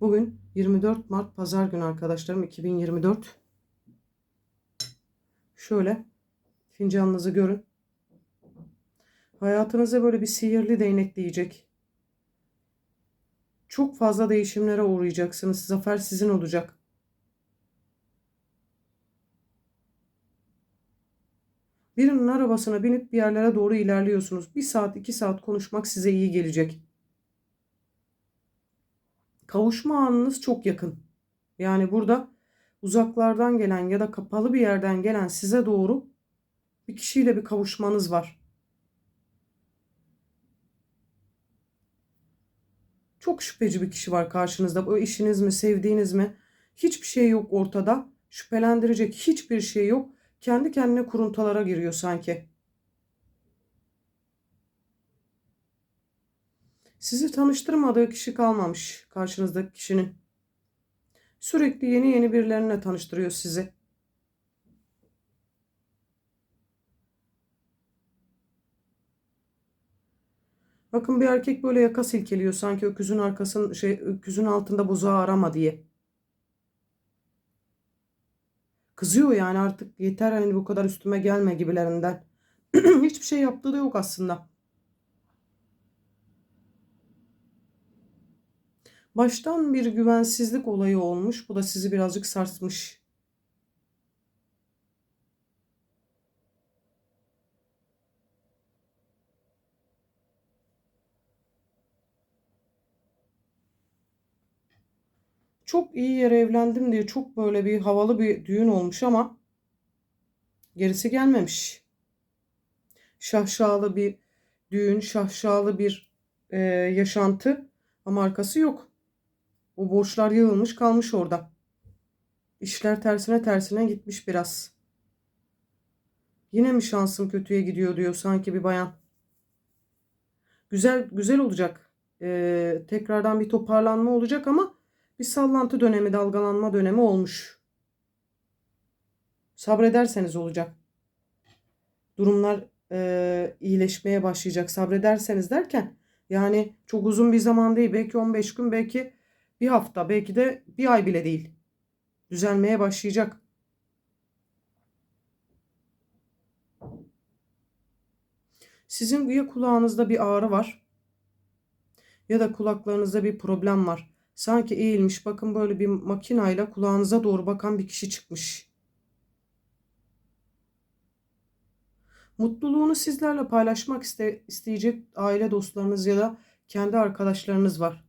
Bugün 24 Mart Pazar günü arkadaşlarım 2024. Şöyle fincanınızı görün. Hayatınıza böyle bir sihirli değnek diyecek. Çok fazla değişimlere uğrayacaksınız. Zafer sizin olacak. Birinin arabasına binip bir yerlere doğru ilerliyorsunuz. Bir saat iki saat konuşmak size iyi gelecek. Kavuşma anınız çok yakın. Yani burada uzaklardan gelen ya da kapalı bir yerden gelen size doğru bir kişiyle bir kavuşmanız var. Çok şüpheci bir kişi var karşınızda. O işiniz mi, sevdiğiniz mi? Hiçbir şey yok ortada. Şüphelendirecek hiçbir şey yok. Kendi kendine kuruntalara giriyor sanki. Sizi tanıştırmadığı kişi kalmamış karşınızdaki kişinin. Sürekli yeni yeni birilerine tanıştırıyor sizi. Bakın bir erkek böyle yaka silkeliyor sanki öküzün arkasının şey öküzün altında buzağı arama diye. Kızıyor yani artık yeter hani bu kadar üstüme gelme gibilerinden. Hiçbir şey yaptığı da yok aslında. Baştan bir güvensizlik olayı olmuş. Bu da sizi birazcık sarsmış. Çok iyi yere evlendim diye çok böyle bir havalı bir düğün olmuş ama gerisi gelmemiş. Şahşalı bir düğün, şahşalı bir e, yaşantı ama arkası yok. O borçlar yığılmış kalmış orada. İşler tersine tersine gitmiş biraz. Yine mi şansım kötüye gidiyor diyor sanki bir bayan. Güzel güzel olacak. Ee, tekrardan bir toparlanma olacak ama bir sallantı dönemi, dalgalanma dönemi olmuş. Sabrederseniz olacak. Durumlar e, iyileşmeye başlayacak. Sabrederseniz derken yani çok uzun bir zaman değil. Belki 15 gün, belki bir hafta, belki de bir ay bile değil. Düzelmeye başlayacak. Sizin ya kulağınızda bir ağrı var ya da kulaklarınızda bir problem var. Sanki eğilmiş bakın böyle bir makinayla kulağınıza doğru bakan bir kişi çıkmış. Mutluluğunu sizlerle paylaşmak iste, isteyecek aile dostlarınız ya da kendi arkadaşlarınız var.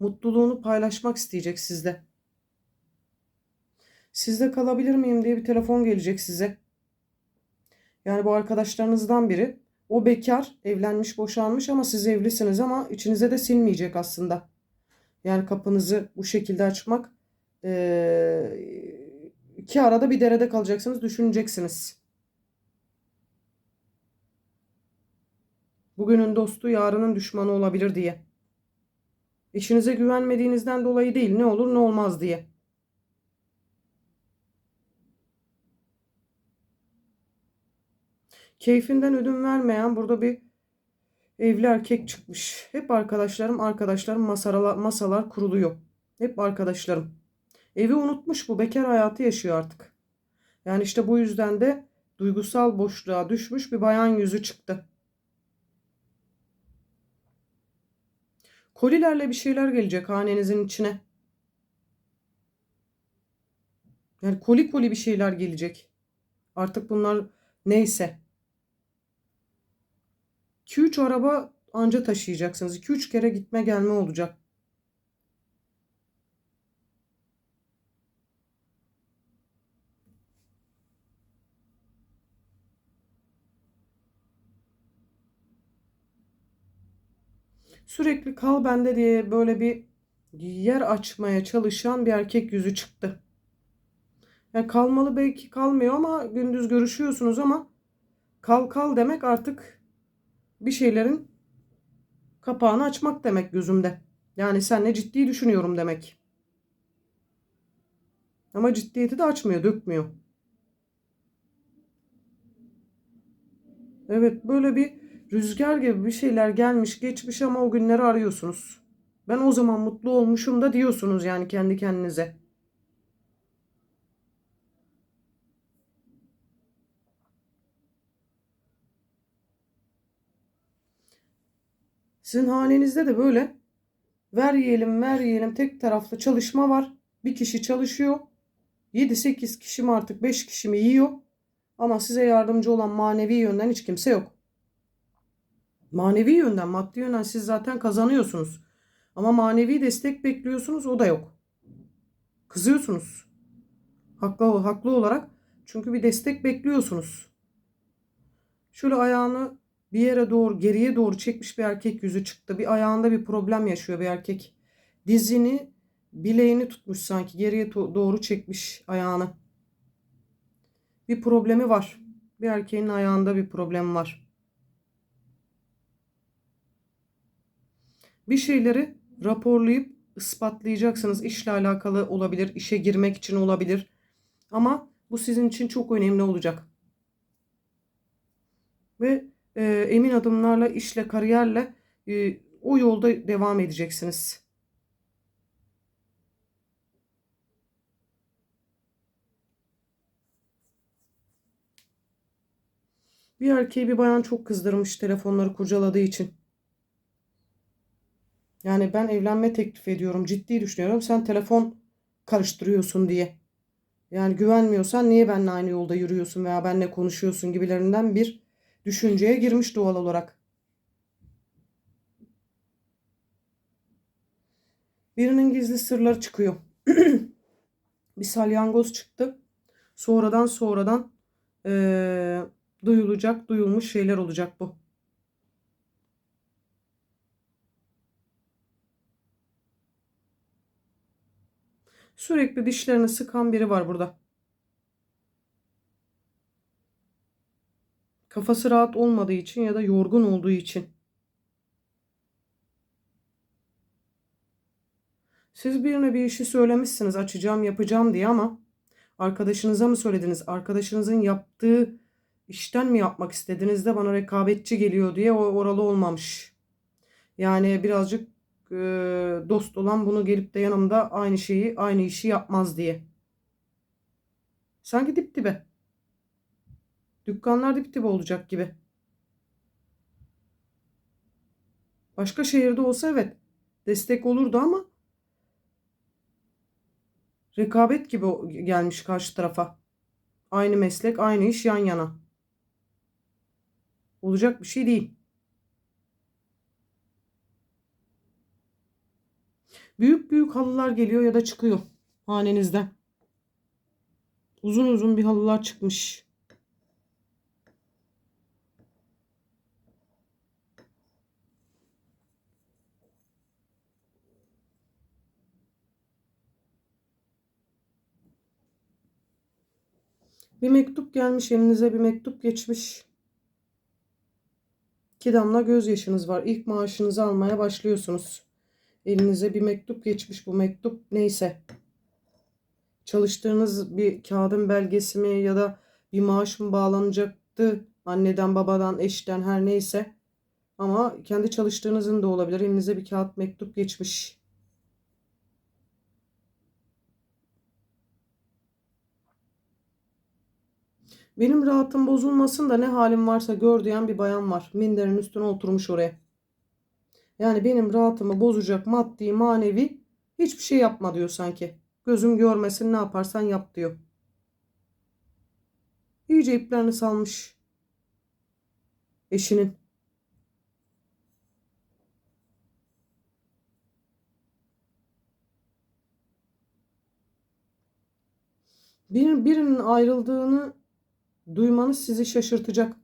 Mutluluğunu paylaşmak isteyecek sizde. Sizde kalabilir miyim diye bir telefon gelecek size. Yani bu arkadaşlarınızdan biri. O bekar, evlenmiş, boşanmış ama siz evlisiniz ama içinize de sinmeyecek aslında. Yani kapınızı bu şekilde açmak ee, iki arada bir derede kalacaksınız, düşüneceksiniz. Bugünün dostu yarının düşmanı olabilir diye. İşinize güvenmediğinizden dolayı değil ne olur ne olmaz diye. Keyfinden ödün vermeyen burada bir evli erkek çıkmış. Hep arkadaşlarım arkadaşlarım masalar, masalar kuruluyor. Hep arkadaşlarım. Evi unutmuş bu bekar hayatı yaşıyor artık. Yani işte bu yüzden de duygusal boşluğa düşmüş bir bayan yüzü çıktı. Kolilerle bir şeyler gelecek hanenizin içine. Yani koli koli bir şeyler gelecek. Artık bunlar neyse. 2-3 araba anca taşıyacaksınız. 2-3 kere gitme gelme olacak. Sürekli kal bende diye böyle bir yer açmaya çalışan bir erkek yüzü çıktı. Yani kalmalı belki kalmıyor ama gündüz görüşüyorsunuz ama kal kal demek artık bir şeylerin kapağını açmak demek gözümde. Yani senle ciddi düşünüyorum demek. Ama ciddiyeti de açmıyor, dökmüyor. Evet böyle bir rüzgar gibi bir şeyler gelmiş geçmiş ama o günleri arıyorsunuz. Ben o zaman mutlu olmuşum da diyorsunuz yani kendi kendinize. Sizin hanenizde de böyle ver yiyelim ver yiyelim tek taraflı çalışma var. Bir kişi çalışıyor. 7-8 kişi mi artık 5 kişi mi yiyor. Ama size yardımcı olan manevi yönden hiç kimse yok. Manevi yönden, maddi yönden siz zaten kazanıyorsunuz. Ama manevi destek bekliyorsunuz o da yok. Kızıyorsunuz. Haklı, haklı olarak. Çünkü bir destek bekliyorsunuz. Şöyle ayağını bir yere doğru geriye doğru çekmiş bir erkek yüzü çıktı. Bir ayağında bir problem yaşıyor bir erkek. Dizini bileğini tutmuş sanki geriye doğru çekmiş ayağını. Bir problemi var. Bir erkeğin ayağında bir problem var. Bir şeyleri raporlayıp ispatlayacaksınız. İşle alakalı olabilir, işe girmek için olabilir. Ama bu sizin için çok önemli olacak. Ve e, emin adımlarla, işle, kariyerle e, o yolda devam edeceksiniz. Bir erkeği bir bayan çok kızdırmış telefonları kurcaladığı için. Yani ben evlenme teklif ediyorum, ciddi düşünüyorum. Sen telefon karıştırıyorsun diye. Yani güvenmiyorsan niye benimle aynı yolda yürüyorsun veya benimle konuşuyorsun gibilerinden bir düşünceye girmiş doğal olarak. Birinin gizli sırları çıkıyor. bir salyangoz çıktı. Sonradan sonradan ee, duyulacak, duyulmuş şeyler olacak bu. Sürekli dişlerini sıkan biri var burada. Kafası rahat olmadığı için ya da yorgun olduğu için. Siz birine bir işi söylemişsiniz açacağım yapacağım diye ama arkadaşınıza mı söylediniz? Arkadaşınızın yaptığı işten mi yapmak istediniz de bana rekabetçi geliyor diye o oralı olmamış. Yani birazcık dost olan bunu gelip de yanımda aynı şeyi aynı işi yapmaz diye. Sanki dip dibe. Dükkanlar dip dibe olacak gibi. Başka şehirde olsa evet destek olurdu ama rekabet gibi gelmiş karşı tarafa. Aynı meslek, aynı iş yan yana. Olacak bir şey değil. Büyük büyük halılar geliyor ya da çıkıyor hanenizden. Uzun uzun bir halılar çıkmış. Bir mektup gelmiş elinize bir mektup geçmiş. İki damla gözyaşınız var. İlk maaşınızı almaya başlıyorsunuz. Elinize bir mektup geçmiş bu mektup neyse. Çalıştığınız bir kağıdın belgesi mi ya da bir maaş mı bağlanacaktı anneden babadan eşten her neyse. Ama kendi çalıştığınızın da olabilir. Elinize bir kağıt mektup geçmiş. Benim rahatım bozulmasın da ne halim varsa gör diyen bir bayan var. Minderin üstüne oturmuş oraya. Yani benim rahatımı bozacak maddi manevi hiçbir şey yapma diyor sanki. Gözüm görmesin ne yaparsan yap diyor. İyice iplerini salmış. Eşinin. Bir, birinin ayrıldığını Duymanız sizi şaşırtacak.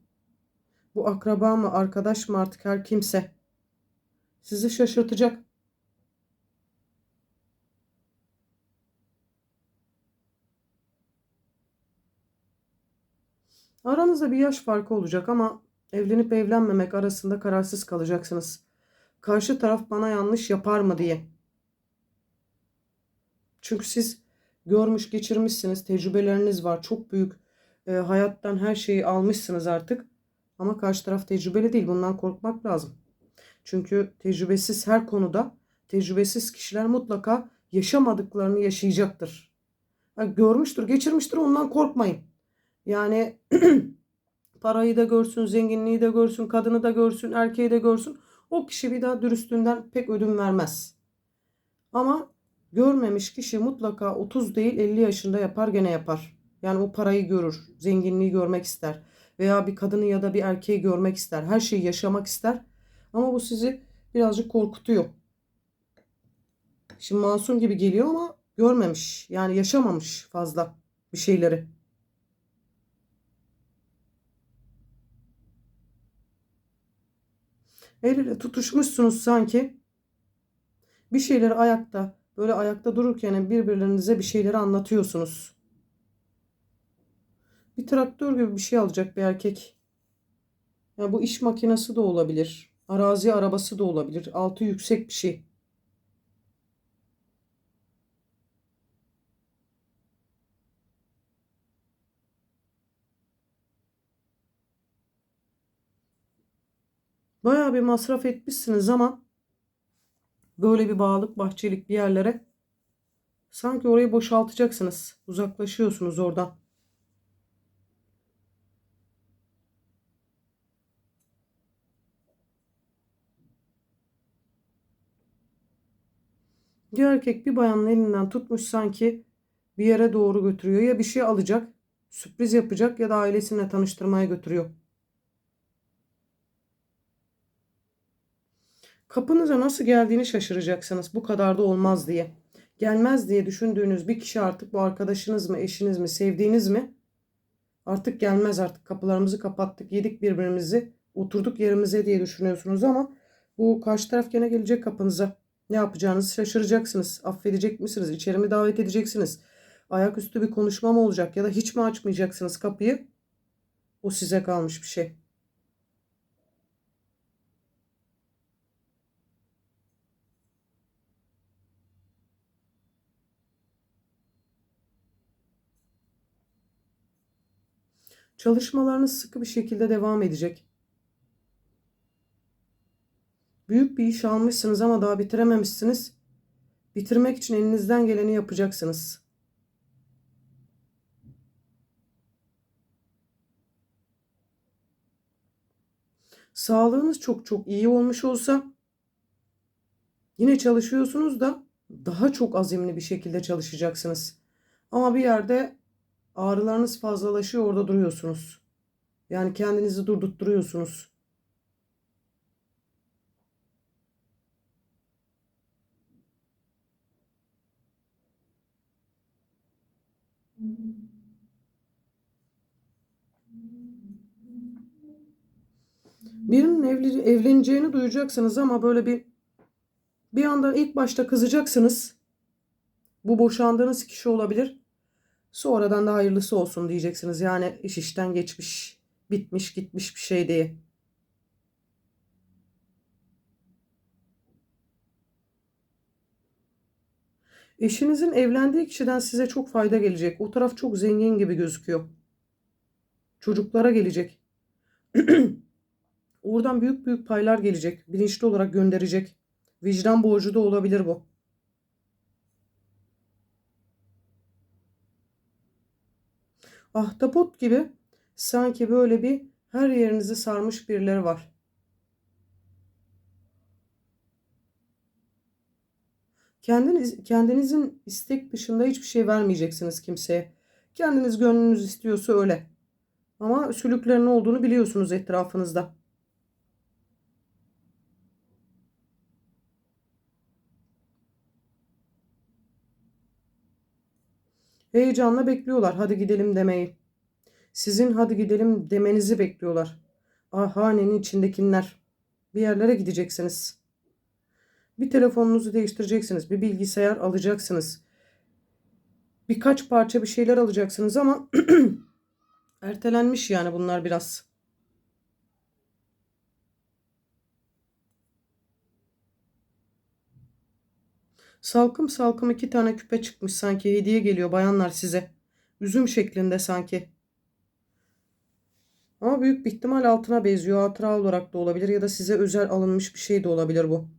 Bu akraba mı, arkadaş mı artık her kimse. Sizi şaşırtacak. Aranızda bir yaş farkı olacak ama evlenip evlenmemek arasında kararsız kalacaksınız. Karşı taraf bana yanlış yapar mı diye. Çünkü siz görmüş geçirmişsiniz, tecrübeleriniz var. Çok büyük e, hayattan her şeyi almışsınız artık. Ama karşı taraf tecrübeli değil. Bundan korkmak lazım. Çünkü tecrübesiz her konuda tecrübesiz kişiler mutlaka yaşamadıklarını yaşayacaktır. Ha, görmüştür, geçirmiştir ondan korkmayın. Yani parayı da görsün, zenginliği de görsün, kadını da görsün, erkeği de görsün. O kişi bir daha dürüstlüğünden pek ödün vermez. Ama görmemiş kişi mutlaka 30 değil 50 yaşında yapar gene yapar. Yani o parayı görür, zenginliği görmek ister veya bir kadını ya da bir erkeği görmek ister. Her şeyi yaşamak ister. Ama bu sizi birazcık korkutuyor. Şimdi masum gibi geliyor ama görmemiş. Yani yaşamamış fazla bir şeyleri. El ele tutuşmuşsunuz sanki. Bir şeyleri ayakta, böyle ayakta dururken birbirlerinize bir şeyleri anlatıyorsunuz. Bir traktör gibi bir şey alacak bir erkek. Yani bu iş makinesi de olabilir. Arazi arabası da olabilir. Altı yüksek bir şey. Bayağı bir masraf etmişsiniz ama böyle bir bağlık bahçelik bir yerlere sanki orayı boşaltacaksınız. Uzaklaşıyorsunuz oradan. Bir erkek bir bayanın elinden tutmuş sanki bir yere doğru götürüyor. Ya bir şey alacak, sürpriz yapacak ya da ailesine tanıştırmaya götürüyor. Kapınıza nasıl geldiğini şaşıracaksınız. Bu kadar da olmaz diye. Gelmez diye düşündüğünüz bir kişi artık bu arkadaşınız mı, eşiniz mi, sevdiğiniz mi? Artık gelmez artık kapılarımızı kapattık, yedik birbirimizi, oturduk yerimize diye düşünüyorsunuz ama bu karşı taraf gene gelecek kapınıza. Ne yapacağınızı şaşıracaksınız. Affedecek misiniz? İçeri mi davet edeceksiniz? Ayaküstü bir konuşma mı olacak ya da hiç mi açmayacaksınız kapıyı? O size kalmış bir şey. Çalışmalarınız sıkı bir şekilde devam edecek. Büyük bir iş almışsınız ama daha bitirememişsiniz. Bitirmek için elinizden geleni yapacaksınız. Sağlığınız çok çok iyi olmuş olsa yine çalışıyorsunuz da daha çok azimli bir şekilde çalışacaksınız. Ama bir yerde ağrılarınız fazlalaşıyor orada duruyorsunuz. Yani kendinizi durdurtturuyorsunuz. Birinin evli, evleneceğini duyacaksınız ama böyle bir bir anda ilk başta kızacaksınız. Bu boşandığınız kişi olabilir. Sonradan da hayırlısı olsun diyeceksiniz. Yani iş işten geçmiş, bitmiş, gitmiş bir şey diye. Eşinizin evlendiği kişiden size çok fayda gelecek. O taraf çok zengin gibi gözüküyor. Çocuklara gelecek. Oradan büyük büyük paylar gelecek. Bilinçli olarak gönderecek. Vicdan borcu da olabilir bu. Ahtapot gibi sanki böyle bir her yerinizi sarmış birileri var. Kendiniz, kendinizin istek dışında hiçbir şey vermeyeceksiniz kimseye. Kendiniz gönlünüz istiyorsa öyle. Ama sülüklerin olduğunu biliyorsunuz etrafınızda. Heyecanla bekliyorlar hadi gidelim demeyi. Sizin hadi gidelim demenizi bekliyorlar. Ah hanenin içindekiler. Bir yerlere gideceksiniz. Bir telefonunuzu değiştireceksiniz. Bir bilgisayar alacaksınız. Birkaç parça bir şeyler alacaksınız ama Ertelenmiş yani bunlar biraz. Salkım salkım iki tane küpe çıkmış sanki hediye geliyor bayanlar size. Üzüm şeklinde sanki. Ama büyük bir ihtimal altına benziyor. Hatıra olarak da olabilir ya da size özel alınmış bir şey de olabilir bu.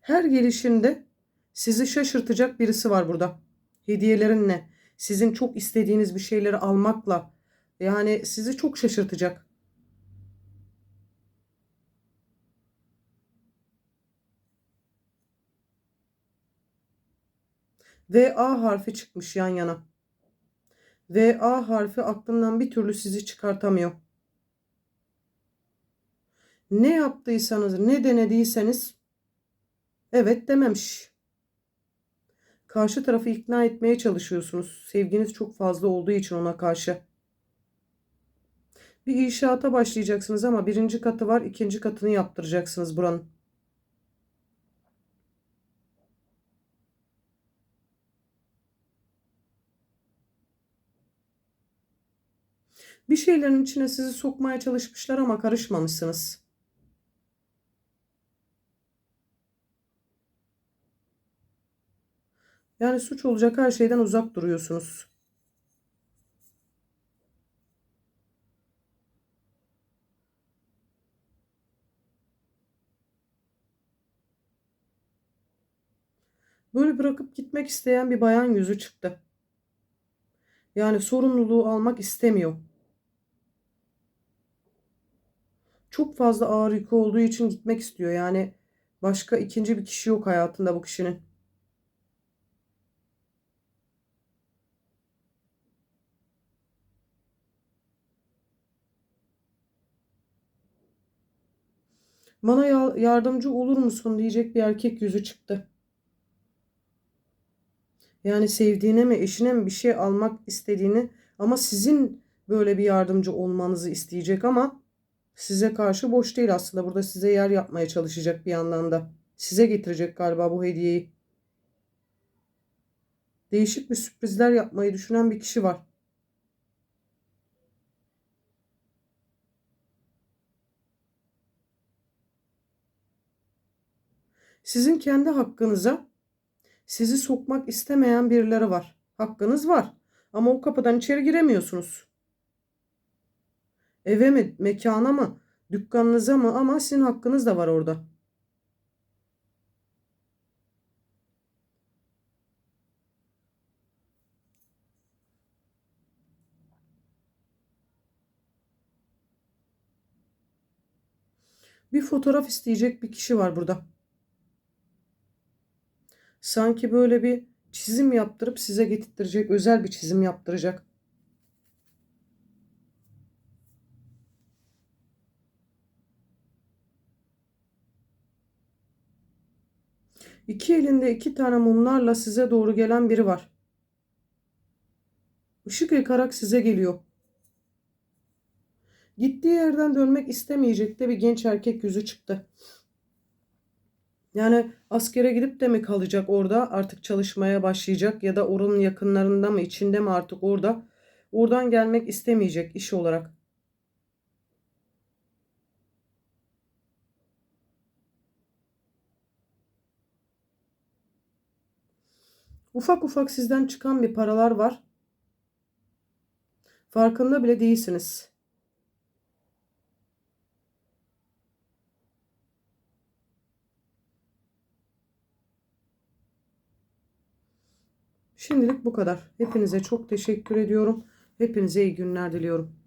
Her gelişinde sizi şaşırtacak birisi var burada. Hediyelerinle, sizin çok istediğiniz bir şeyleri almakla yani sizi çok şaşırtacak. Ve A harfi çıkmış yan yana. Ve A harfi aklından bir türlü sizi çıkartamıyor. Ne yaptıysanız, ne denediyseniz evet dememiş. Karşı tarafı ikna etmeye çalışıyorsunuz. Sevginiz çok fazla olduğu için ona karşı. Bir inşaata başlayacaksınız ama birinci katı var, ikinci katını yaptıracaksınız buranın. Bir şeylerin içine sizi sokmaya çalışmışlar ama karışmamışsınız. Yani suç olacak her şeyden uzak duruyorsunuz. Böyle bırakıp gitmek isteyen bir bayan yüzü çıktı. Yani sorumluluğu almak istemiyor. Çok fazla ağır yükü olduğu için gitmek istiyor. Yani başka ikinci bir kişi yok hayatında bu kişinin. Bana yardımcı olur musun diyecek bir erkek yüzü çıktı. Yani sevdiğine mi eşine mi bir şey almak istediğini ama sizin böyle bir yardımcı olmanızı isteyecek ama size karşı boş değil aslında. Burada size yer yapmaya çalışacak bir yandan da. Size getirecek galiba bu hediyeyi. Değişik bir sürprizler yapmayı düşünen bir kişi var. Sizin kendi hakkınıza sizi sokmak istemeyen birileri var. Hakkınız var. Ama o kapıdan içeri giremiyorsunuz. Eve mi, mekana mı, dükkanınıza mı ama sizin hakkınız da var orada. Bir fotoğraf isteyecek bir kişi var burada. Sanki böyle bir çizim yaptırıp size getirttirecek, özel bir çizim yaptıracak. İki elinde iki tane mumlarla size doğru gelen biri var. Işık yakarak size geliyor. Gittiği yerden dönmek istemeyecek de bir genç erkek yüzü çıktı. Yani askere gidip de mi kalacak orada artık çalışmaya başlayacak ya da oranın yakınlarında mı içinde mi artık orada oradan gelmek istemeyecek iş olarak. Ufak ufak sizden çıkan bir paralar var. Farkında bile değilsiniz. Şimdilik bu kadar. Hepinize çok teşekkür ediyorum. Hepinize iyi günler diliyorum.